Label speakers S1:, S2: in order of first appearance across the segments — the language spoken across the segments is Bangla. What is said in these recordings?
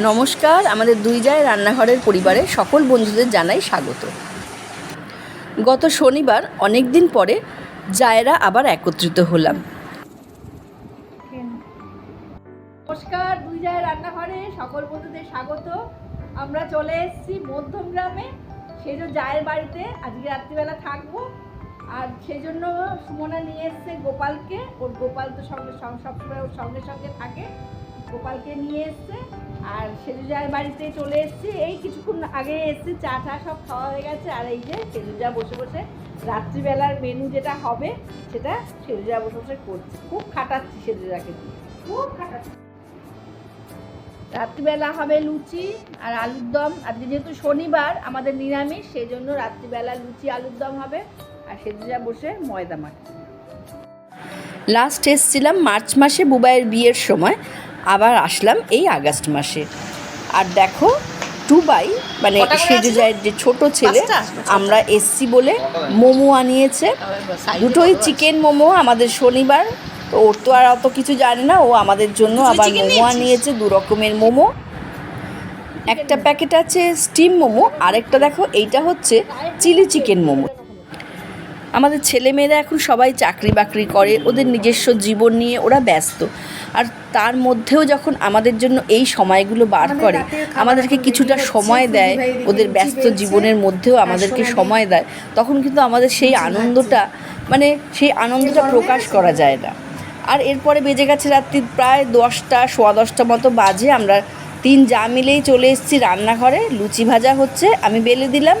S1: নমস্কার, আমাদের দুই যায় রান্নাঘরের পরিবারে সকল বন্ধুদের জানাই স্বাগত। গত শনিবার অনেক দিন পরে জায়রা আবার একত্রিত হলাম। নমস্কার, দুই যায় রান্নাঘরে সকল বন্ধুদের স্বাগত। আমরা চলে এসেছি মধ্যম গ্রামে। সেই জন্য জায়ের বাড়িতে আজকে রাত্রিবেলা থাকব। আর সেই জন্য সুমনা নিয়ে এসছে গোপালকে। ওর গোপাল তো সঙ্গে সবসময় ওর সঙ্গে সঙ্গে থাকে। গোপালকে নিয়ে এসছে। আর সেজুজার বাড়িতে চলে এসেছি। এই কিছুক্ষণ আগে এসেছি, চা টা সব খাওয়া হয়ে গেছে। আর এই যে সেজুজা বসে বসে রাত্রিবেলার মেনু যেটা হবে, সেটা সেজুজা বসে বসে করছে। খুব খাটাচ্ছি সেজুজাকে খুব খাটাচ্ছি। রাত্রিবেলা হবে লুচি আর আলুর দম। আজকে যেহেতু শনিবার, আমাদের নিরামিষ সেই জন্য রাত্রিবেলা লুচি, আলুর দম হবে। আর সেজুজা বসে ময়দা মাখছে। লাস্ট এসছিলাম মার্চ মাসে বুবাইয়ের বিয়ের সময়। আবার আসলাম এই আগস্ট মাসে। আর দেখো টুবাই মানে সেজুজায়ের যে ছোট ছেলে আমরা এসছি বলে মোমো আনিয়েছে। দুটোই চিকেন মোমো আমাদের শনিবার। তো ওর তো আর অত কিছু জানে না ও আমাদের জন্য আবার মোমো আনিয়েছে দু রকমের মোমো। একটা প্যাকেট আছে স্টিম মোমো আরেকটা দেখো এইটা হচ্ছে চিলি চিকেন মোমো। আমাদের ছেলেমেয়েরা এখন সবাই চাকরি বাকরি করে ওদের নিজস্ব জীবন নিয়ে ওরা ব্যস্ত। আর তার মধ্যেও যখন আমাদের জন্য এই সময়গুলো বার করে আমাদেরকে কিছুটা সময় দেয় ওদের ব্যস্ত জীবনের মধ্যেও আমাদেরকে সময় দেয়। তখন কিন্তু আমাদের সেই আনন্দটা মানে সেই আনন্দটা প্রকাশ করা যায় না। আর এরপরে বেজে গেছে রাত্রি প্রায় দশটা সোয়া দশটা মতো বাজে। আমরা তিন যা মিলেই চলে এসেছি রান্নাঘরে লুচি ভাজা হচ্ছে আমি বেলে দিলাম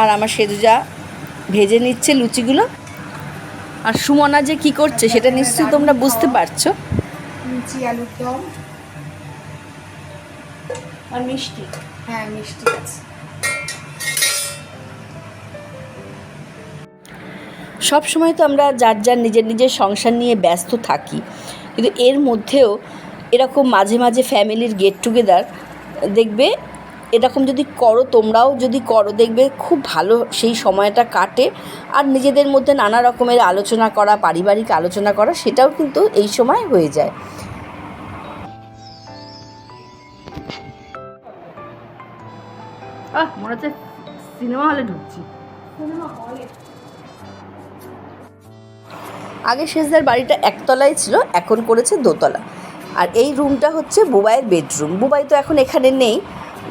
S1: আর আমার সেজুজা ভেজে নিচ্ছে লুচিগুলো। আর সুমনা যে কি করছে সেটা নিশ্চয়ই তোমরা বুঝতে পারছ।
S2: লুচি আলুর দম।
S1: আর মিষ্টি।
S2: হ্যাঁ মিষ্টি আছে।
S1: সব সময় তো আমরা যার যার নিজের নিজের সংসার নিয়ে ব্যস্ত থাকি। কিন্তু এর মধ্যেও এরকম মাঝে মাঝে ফ্যামিলির গেট টুগেদার দেখবে এরকম যদি করো তোমরাও যদি করো দেখবে খুব ভালো সেই সময়টা কাটে। আর নিজেদের মধ্যে নানা রকমের আলোচনা করা পারিবারিক আলোচনা করা সেটাও কিন্তু এই সময় হয়ে যায়। আহ মনে হচ্ছে সিনেমা হলে ঢুকছি। আগে শেষদার বাড়িটা একতলায় ছিল এখন করেছে দোতলা। আর এই রুমটা হচ্ছে বুবাইয়ের বেডরুম বুবাই তো এখন এখানে নেই।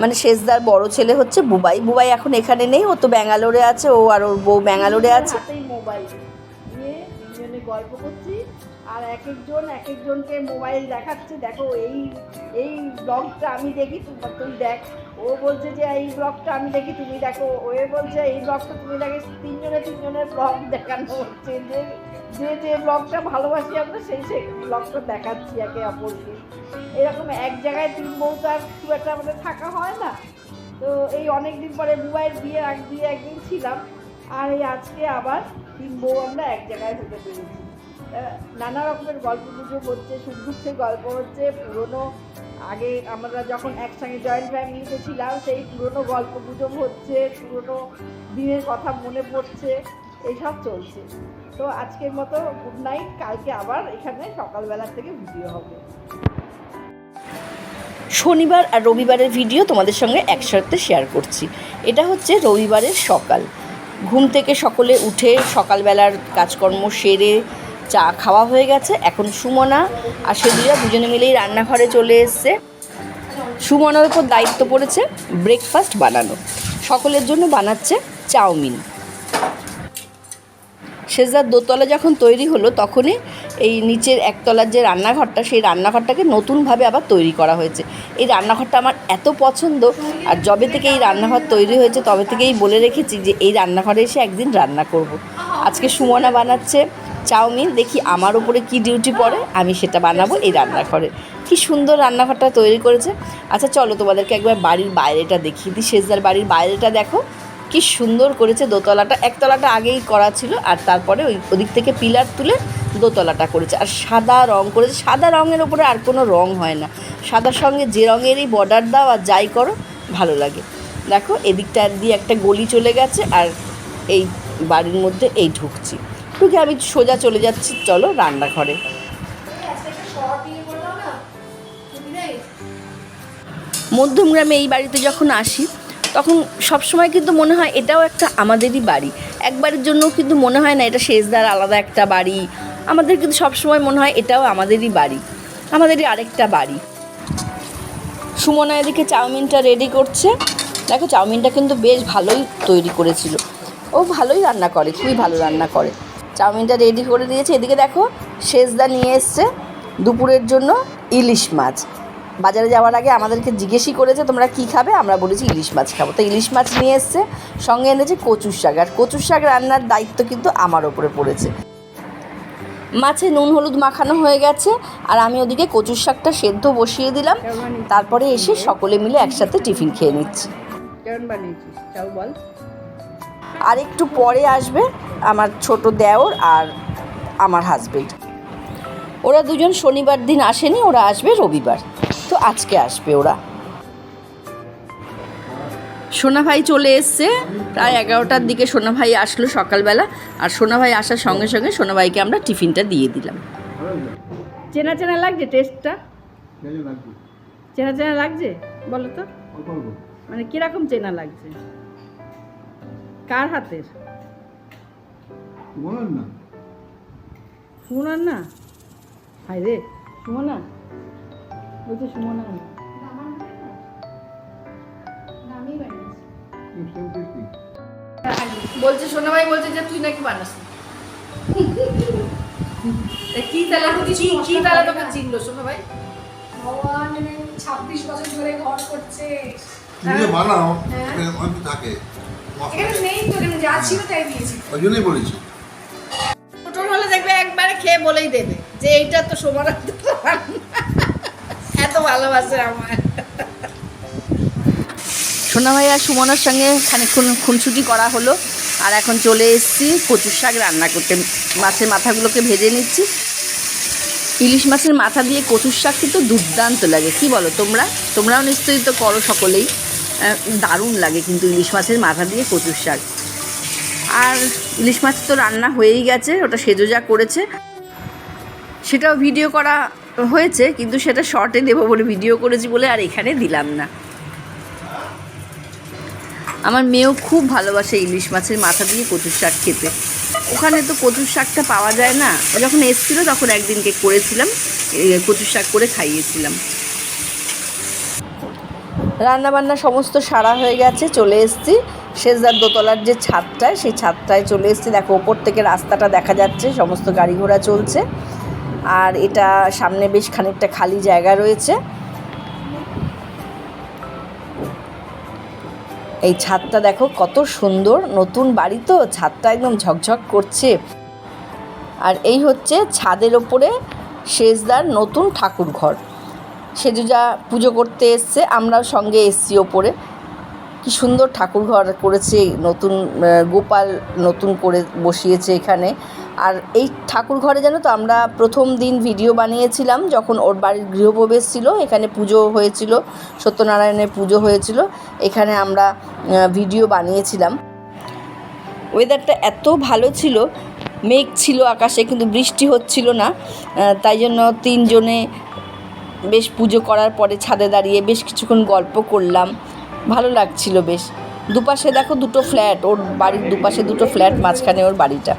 S1: মানে শেষদার বড় ছেলে হচ্ছে বুবাই। বুবাই এখন এখানে নেই ও তো ব্যাঙ্গালোরে আছে ও আর ওর বউ ব্যাঙ্গালোরে আছে। মোবাইল গল্প করছি আর এক একজন এক একজনকে মোবাইল দেখাচ্ছে। দেখো এই এই ব্লগটা আমি দেখি তুই দেখ। ও বলছে যে, এই ব্লগটা আমি দেখি, তুমি দেখো। ও বলছে, এই ব্লগটা তুমি দেখে তিনজনে, তিনজনের ব্লগ দেখানো হচ্ছে। যে যে যে ব্লগটা ভালোবাসি আমরা, সেই সেই ব্লগটা দেখাচ্ছি একে অপরকে। এরকম এক জায়গায় তিন বউ তো আর খুব একটা আমাদের থাকা হয় না। তো এই অনেক দিন পরে বুবাইয়ের বিয়ে, আগ দিয়ে একদিন ছিলাম। আর এই আজকে আবার তিন বউ আমরা এক জায়গায় হতে পেরেছি নানা রকমের গল্প গুজব হচ্ছে সুখ দুঃখের গল্প হচ্ছে, পুরনো আগে আমরা যখন একসঙ্গে জয়েন্ট ফ্যামিলিতে ছিলাম, সেই পুরনো গল্প গুজব হচ্ছে, পুরনো দিনের কথা মনে পড়ছে, এইসব চলছে। তো আজকের মতো গুড নাইট কালকে আবার এখানে সকালবেলা থেকে ভিডিও হবে। শনিবার আর রবিবারের ভিডিও তোমাদের সঙ্গে একসাথে শেয়ার করছি। এটা হচ্ছে রবিবারের সকাল। ঘুম থেকে সকলে উঠে সকালবেলার কাজকর্ম সেরে চা খাওয়া হয়ে গেছে, এখন সুমনা আর সেদিরা দুজনে মিলেই রান্নাঘরে চলে এসছে। সুমনার উপর দায়িত্ব পড়েছে ব্রেকফাস্ট বানানো। সকলের জন্য বানাচ্ছে চাউমিন। সেজার দোতলা যখন তৈরি হলো, তখনই এই নিচের একতলার যে রান্নাঘরটা, সেই রান্নাঘরটাকে নতুনভাবে আবার তৈরি করা হয়েছে। এই রান্নাঘরটা আমার এত পছন্দ, আর যবে থেকে এই রান্নাঘর তৈরি হয়েছে, তবে থেকেই বলে রেখেছি যে এই রান্নাঘরে এসে একদিন রান্না করব। আজকে সুমনা বানাচ্ছে চাউমিন, দেখি আমার উপরে কি ডিউটি পড়ে, আমি সেটা বানাবো এই রান্নাঘরে। কি সুন্দর রান্নাঘরটা তৈরি করেছে। আচ্ছা চলো তোমাদেরকে একবার বাড়ির বাইরেটা দেখিয়ে দিই। শেষদার বাড়ির বাইরেটা দেখো, কি সুন্দর করেছে দোতলাটা। একতলাটা আগেই করা ছিল আর তারপরে ওই ওদিক থেকে পিলার তুলে দোতলাটা করেছে। আর সাদা রং করেছে। সাদা রঙের ওপরে আর কোনো রং হয় না। সাদার সঙ্গে যে রঙেরই বর্ডার দাও আর যাই করো, ভালো লাগে। দেখো, এদিকটা দিয়ে একটা গলি চলে গেছে আর এই বাড়ির মধ্যে এই ঢুকছি। ঢুকে আমি সোজা চলে যাচ্ছি, চলো রান্নাঘরে। মধ্যমগ্রামে এই বাড়িতে যখন আসি, তখন সবসময় কিন্তু মনে হয় এটাও একটা আমাদেরই বাড়ি। একবারের জন্য কিন্তু মনে হয় না এটা শেষদার আলাদা একটা বাড়ি। আমাদের কিন্তু সবসময় মনে হয় এটাও আমাদেরই বাড়ি, আমাদেরই আরেকটা বাড়ি। সুমনা এদিকে চাউমিনটা রেডি করছে। দেখো, চাউমিনটা কিন্তু বেশ ভালোই তৈরি করেছিল। ও ভালোই রান্না করে, খুবই ভালো রান্না করে। চাউমিনটা রেডি করে দিয়েছে। এদিকে দেখো সেজদা নিয়ে এসছে দুপুরের জন্য ইলিশ মাছ। বাজারে যাওয়ার আগে আমাদেরকে জিজ্ঞেসই করেছে তোমরা কী খাবে? আমরা বলেছি ইলিশ মাছ খাব। তো ইলিশ মাছ নিয়ে এসছে সঙ্গে এনেছে কচুর শাক। আর কচুর শাক রান্নার দায়িত্ব কিন্তু আমার ওপরে পড়েছে। মাছে নুন হলুদ মাখানো হয়ে গেছে আর আমি ওদিকে কচুর শাকটা সেদ্ধ বসিয়ে দিলাম। তারপরে এসে সকলে মিলে একসাথে টিফিন খেয়ে নিচ্ছি।
S3: কেমন বানিয়েছিস? বল।
S1: আর একটু পরে আসবে আমার ছোট দেওর আর আমার হাজবেন্ড ওরা দুজন শনিবার দিন আসেনি ওরা আসবে রবিবার। তো আজকে আসবে ওরা। সোনা ভাই চলে এসছে প্রায় এগারোটার দিকে সোনা ভাই আসলো সকালবেলা। আর সোনা ভাই আসার সঙ্গে সঙ্গে সোনা ভাইকে আমরা টিফিনটা দিয়ে দিলাম।
S3: চেনা চেনা লাগছে টেস্টটা চেনা চেনা লাগছে? বলো তো। মানে কীরকম চেনা লাগছে? কার হাতের?
S4: না।
S3: সুমনার না? হাই রে সুমনা? বলছে সুমনা না। বলছে সোনা ভাই বলছে যে তুই নাকি বানাস। কি তাহলে কি কি তাহলে তোকে চিনলো সোনা ভাই
S2: ভগবান ছাব্বিশ বছর ধরে ঘর করছে।
S4: বানাও
S2: হ্যাঁ।
S4: থাকে।
S2: এখানে নেই তো এখানে যা ছিল তাই দিয়েছি।
S4: ওই জন্যই বলেছি।
S3: ছোটর হলে দেখবে একবারে খেয়ে বলেই দেবে যে এইটা তো সোমার এত ভালোবাসে আমার
S1: সোনা ভাই আর সুমনার সঙ্গে খানিকক্ষণ খুনসুটি করা হলো আর এখন চলে এসেছি কচুর শাক রান্না করতে। মাছের মাথাগুলোকে ভেজে নিচ্ছি। ইলিশ মাছের মাথা দিয়ে কচুর শাক কিন্তু দুর্দান্ত লাগে কি বলো তোমরা? তোমরাও নিশ্চয়ই তো করো সকলেই। দারুণ লাগে কিন্তু ইলিশ মাছের মাথা দিয়ে কচুর শাক। আর ইলিশ মাছ তো রান্না হয়েই গেছে, ওটা সেজো যা করেছে। সেটাও ভিডিও করা হয়েছে, কিন্তু সেটা শর্টে দেবো বলে ভিডিও করেছি বলে আর এখানে দিলাম না। আমার মেয়েও খুব ভালোবাসে ইলিশ মাছের মাথা দিয়ে কচুর শাক খেতে। ওখানে তো কচুর শাকটা পাওয়া যায় না। যখন এসেছিল তখন একদিনকে করেছিলাম কচুর শাক করে খাইয়েছিলাম। রান্না বান্না সমস্ত সারা হয়ে গেছে, চলে এসেছি। শেষদার দোতলার যে ছাদটায়, সেই ছাদটায় চলে এসেছি। দেখো, ওপর থেকে রাস্তাটা দেখা যাচ্ছে, সমস্ত গাড়ি ঘোড়া চলছে। আর এটা সামনে বেশ খানিকটা খালি জায়গা রয়েছে। এই ছাদটা দেখো, কত সুন্দর, নতুন বাড়ি তো, ছাদটা একদম ঝকঝক করছে। আর এই হচ্ছে ছাদের ওপরে শেষদার নতুন ঠাকুর ঘর সেজুজা পুজো করতে এসছে, আমরাও সঙ্গে এসছি ওপরে। কি সুন্দর ঠাকুর ঘর করেছে, নতুন গোপাল নতুন করে বসিয়েছে এখানে। আর এই ঠাকুর ঘরে জানো তো, আমরা প্রথম দিন ভিডিও বানিয়েছিলাম, যখন ওর বাড়ির গৃহপ্রবেশ ছিল, এখানে পুজো হয়েছিল, সত্যনারায়ণের পুজো হয়েছিল, এখানে আমরা ভিডিও বানিয়েছিলাম। ওয়েদারটা এত ভালো ছিল, মেঘ ছিল আকাশে, কিন্তু বৃষ্টি হচ্ছিল না তাই জন্য তিনজনে বেশ পুজো করার পরে ছাদে দাঁড়িয়ে বেশ কিছুক্ষণ গল্প করলাম। ভালো লাগছিল বেশ। দুপাশে দেখো দুটো ফ্ল্যাট ওর বাড়ির দুপাশে দুটো ফ্ল্যাট মাঝখানে ওর বাড়িটা।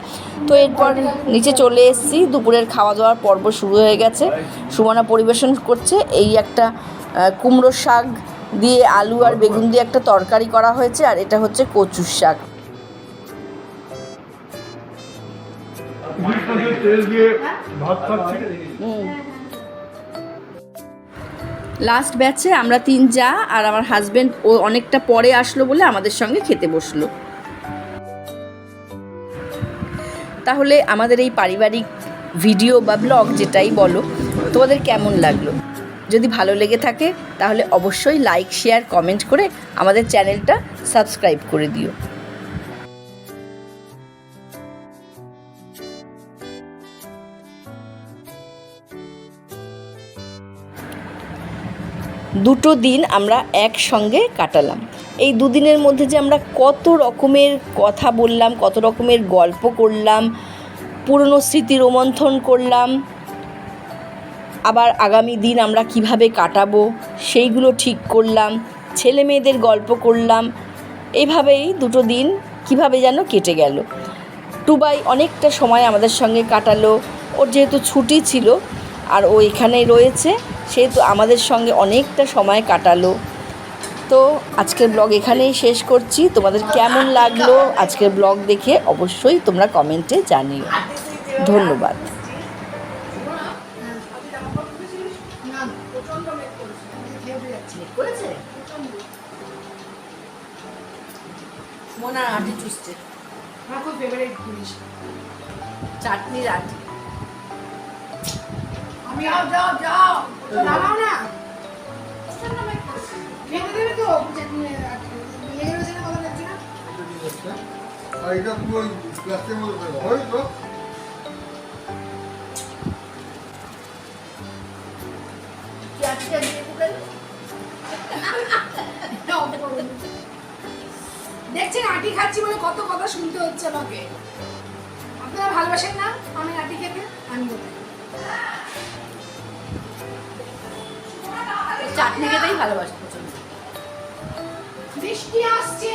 S1: তো এরপর নিচে চলে এসেছি দুপুরের খাওয়া দাওয়ার পর্ব শুরু হয়ে গেছে। সুমনা পরিবেশন করছে এই একটা কুমড়ো শাক দিয়ে আলু আর বেগুন দিয়ে একটা তরকারি করা হয়েছে আর এটা হচ্ছে কচুর শাক।
S4: তেল দিয়ে ভাত খাচ্ছি?
S1: লাস্ট ব্যাচে আমরা তিন যা আর আমার হাজব্যান্ড ও অনেকটা পরে আসলো বলে আমাদের সঙ্গে খেতে বসল। তাহলে আমাদের এই পারিবারিক ভিডিও বা ব্লগ যেটাই বলো, তোমাদের কেমন লাগল? যদি ভালো লেগে থাকে, তাহলে অবশ্যই লাইক শেয়ার কমেন্ট করে আমাদের চ্যানেলটা সাবস্ক্রাইব করে দিও। দুটো দিন আমরা একসঙ্গে কাটালাম। এই দুদিনের মধ্যে যে আমরা কত রকমের কথা বললাম, কত রকমের গল্প করলাম, পুরনো স্মৃতি রোমন্থন করলাম, আবার আগামী দিন আমরা কীভাবে কাটাবো সেইগুলো ঠিক করলাম ছেলে মেয়েদের গল্প করলাম এইভাবেই দুটো দিন কীভাবে যেন কেটে গেল। টুবাই অনেকটা সময় আমাদের সঙ্গে কাটালো, ওর যেহেতু ছুটি ছিল আর ও এখানেই রয়েছে সেহেতু আমাদের সঙ্গে অনেকটা সময় কাটালো। তো আজকের ব্লগ এখানেই শেষ করছি। তোমাদের কেমন লাগল আজকের ব্লগ দেখে অবশ্যই তোমরা কমেন্টে জানিও। ধন্যবাদ। মনে আটি চুষছে।
S2: আমার খুব ফেভারিট জিনিস।
S1: চাটনির আটি
S2: আমি যাও যাও যাও। দাঁড়াও না। প্রচণ্ড মেঘ করেছে খেতে দেবে তো? লেগে রয়েছে না কথা দেখছি না?
S4: আর এটা পুরো প্লাস্টিকের মধ্যে হয় তো।
S2: দেখছেন আটি খাচ্ছি বলে কত কথা শুনতে হচ্ছে আমাকে। আপনারা ভালোবাসেন না? আমি আটি খেতে আমি বলি।
S1: চাটনি খেতেই ভালোবাসে প্রচণ্ড
S2: বৃষ্টি আসছে।